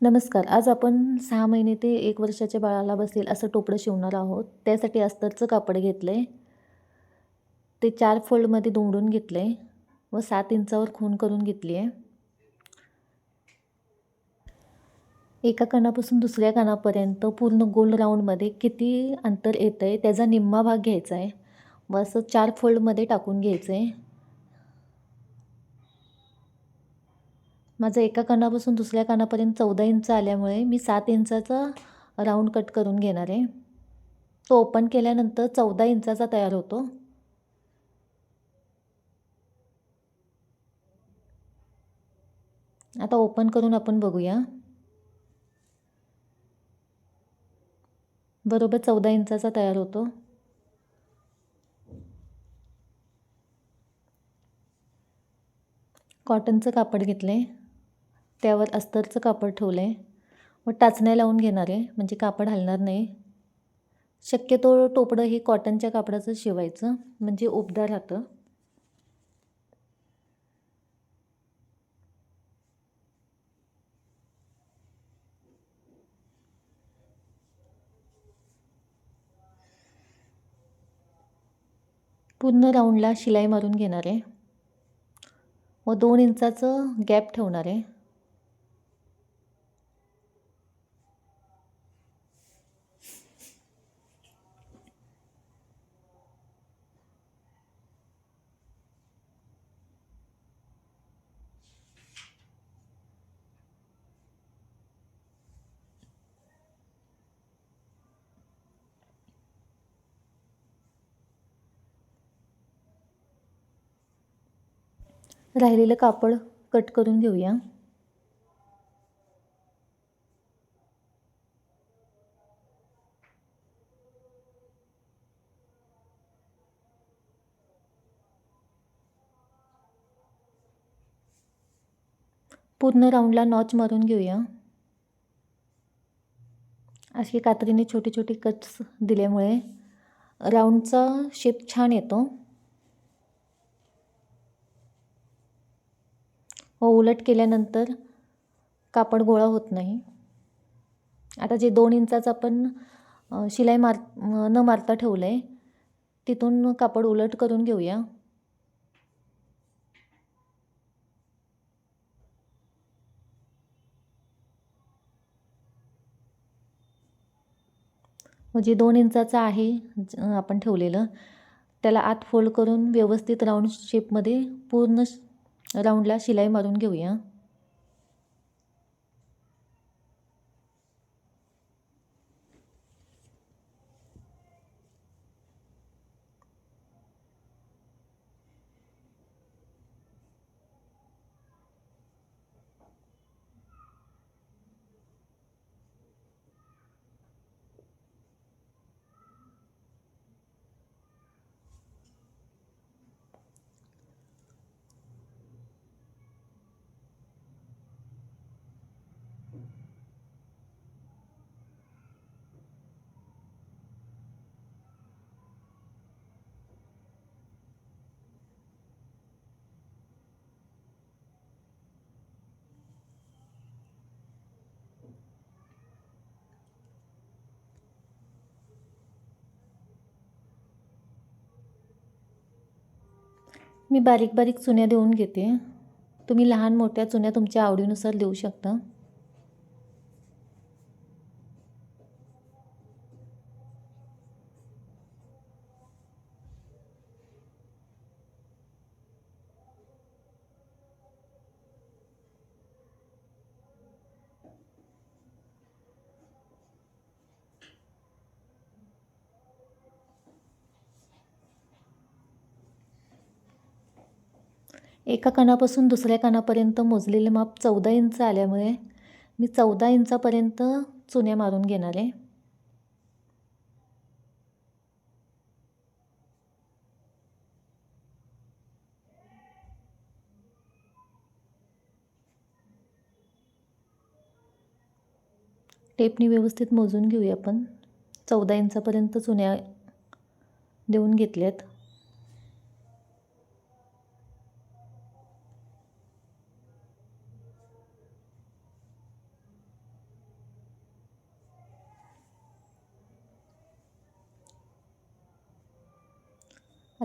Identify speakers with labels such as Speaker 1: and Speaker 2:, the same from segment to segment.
Speaker 1: नमस्कार. आज आपण सहा महिने ते एक वर्षाच्या बाळाला बसेल असं टोपडं शिवणार आहोत. त्यासाठी अस्तरचं कापड घेतलं आहे ते चार फोल्डमध्ये दोंडून घेतलं आहे व सात इंचावर खून करून घेतली आहे एका कानापासून दुसऱ्या कानापर्यंत पूर्ण गोल राऊंडमध्ये किती अंतर येतं आहे त्याचा निम्मा भाग घ्यायचा आहे व असं चार फोल्डमध्ये टाकून घ्यायचं आहे माझं एका कानापासून दुसऱ्या कानापर्यंत चौदा इंच आल्यामुळे मी सात इंचाचा राऊंड कट करून घेणार आहे. तो ओपन केल्यानंतर चौदा इंचाचा तयार होतो. आता ओपन करून आपण बघूया. बरोबर चौदा इंचाचा तयार होतो. कॉटनचं कापड घेतलं आहे त्यावर अस्तरचं कापड ठेवलं आहे व टाचण्या लावून घेणार आहे म्हणजे कापड हलणार नाही. शक्यतो टोपडं हे कॉटनच्या कापडाचं शिवायचं म्हणजे उबदार राहतं. पूर्ण राऊंडला शिलाई मारून घेणार आहे. व दोन इंचाचं गॅप ठेवणार आहे. राहिलेलं कापड कट करून घेऊया. पूर्ण राऊंडला नॉच मारून घेऊया. अशी कात्रीने छोटे छोटे कट्स दिल्यामुळे राऊंडचा शेप छान येतो. व उलट केल्यानंतर कापड गोळा होत नाही. आता जे दोन इंचाचं आपण शिलाई मार न मारता ठेवलं आहे तिथून कापड उलट करून घेऊया. जे दोन इंचाचं आहे आपण ठेवलेलं त्याला आत फोल्ड करून व्यवस्थित राऊंड शेपमध्ये पूर्ण राऊंडला शिलाई मारून घेऊया. मी बारीक बारीक चुन्या देऊन घेते. तुम्ही लहान मोठ्या चुन्या तुमच्या आवडीनुसार देऊ शकता. एका कानापासून दुसऱ्या कानापर्यंत मोजलेले माप चौदा इंच आल्यामुळे मी चौदा इंचापर्यंत चुन्या मारून घेणार आहे. टेपनी व्यवस्थित मोजून घेऊया आपण. चौदा इंचापर्यंत चुन्या देऊन घेतल्यात.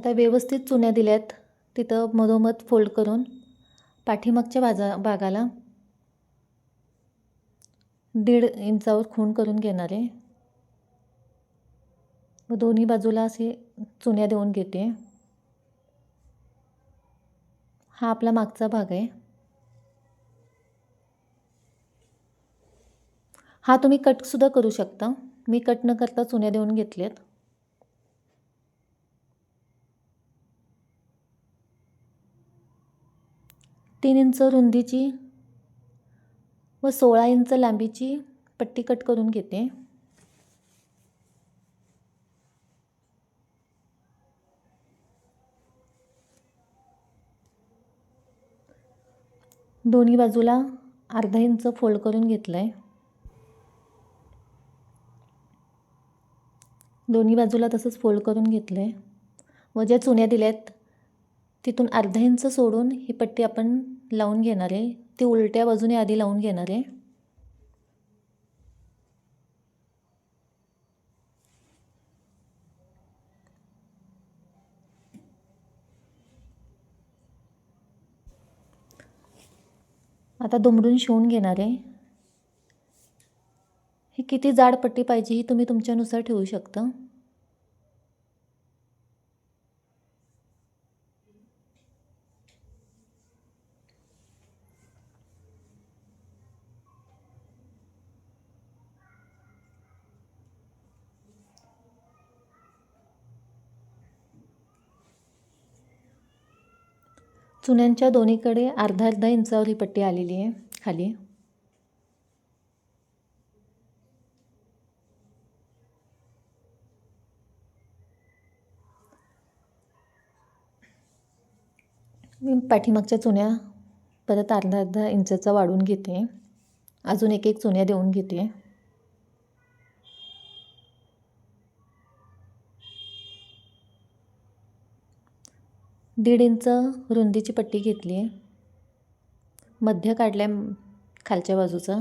Speaker 1: आता व्यवस्थित चुन्या दिल्यात. तिथं मधोमध फोल्ड करून पाठीमागच्या बाजा भागाला दीड इंचावर खूण करून घेणार. आहे व दोन्ही बाजूला असे चुन्या देऊन घेते. हा आपला मागचा भाग आहे. हा तुम्ही कटसुद्धा करू शकता. मी कट न करता चुन्या देऊन घेतल्यात. तीन इंच रुंदीची व सोळा इंच लांबीची पट्टी कट करून घेते. दोन्ही बाजूला अर्धा इंच फोल्ड करून घेतलं आहे दोन्ही बाजूला तसंच फोल्ड करून घेतलं आहे व ज्या चुन्या आहेत तिथून अर्धा इंच सोडून ही पट्टी आपण लावून घेणार आहे. ती उलट्या बाजूने आधी लावून घेणार आहे. आता दुमडून शिवून घेणार आहे. ही किती जाड पट्टी पाहिजे ही तुम्ही तुमच्यानुसार ठेवू शकता. चुन्यांच्या दोन्हीकडे अर्धा अर्धा इंचावर ही पट्टी आलेली आहे खाली. मी पाठीमागच्या चुन्या परत अर्धा अर्धा इंचाचा वाढून घेते. अजून एक एक चुन्या देऊन घेते. दीड इंच रुंदीची पट्टी घेतली. आहे मध्य काढल्या खालच्या बाजूचा.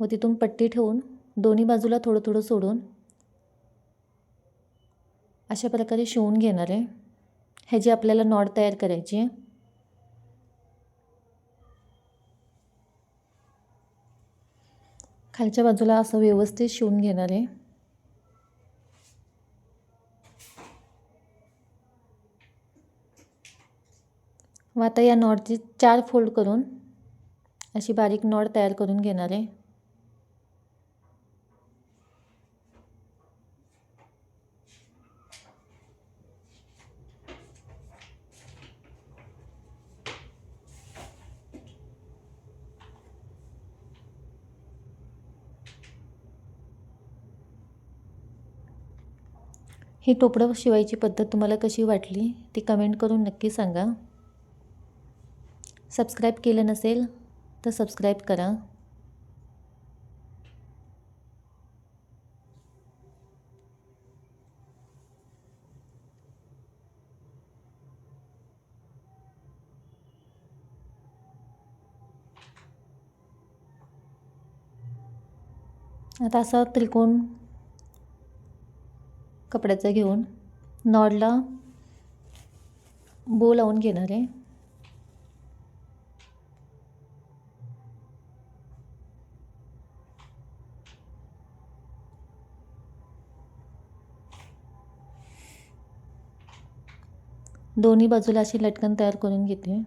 Speaker 1: व तिथून पट्टी ठेवून दोन्ही बाजूला थोडं थोडं सोडून अशा प्रकारे शिवून घेणार आहे. ह्याची आपल्याला नॉड तयार करायची आहे. खालच्या बाजूला असं व्यवस्थित शिवून घेणार आहे. व आता या नॉटची चार फोल्ड करून अशी बारीक नॉड तयार करून घेणार आहे. ही टोपडं शिवायची पद्धत तुम्हाला कशी वाटली ती कमेंट करून नक्की सांगा. सबस्क्राईब केलं नसेल तर सबस्क्राईब करा. आता असा त्रिकोण कपड्याचा घेऊन नॉडला बो लावून घेणार आहे. दोन्ही बाजूला अशी लटकन तयार करून घेते.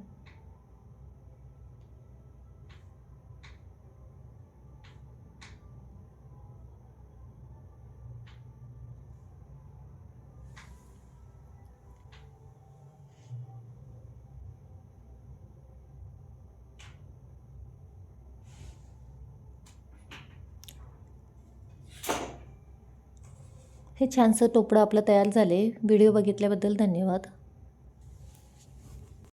Speaker 1: हे छानसं टोपडं आपलं तयार झाले. व्हिडिओ बघितल्याबद्दल धन्यवाद.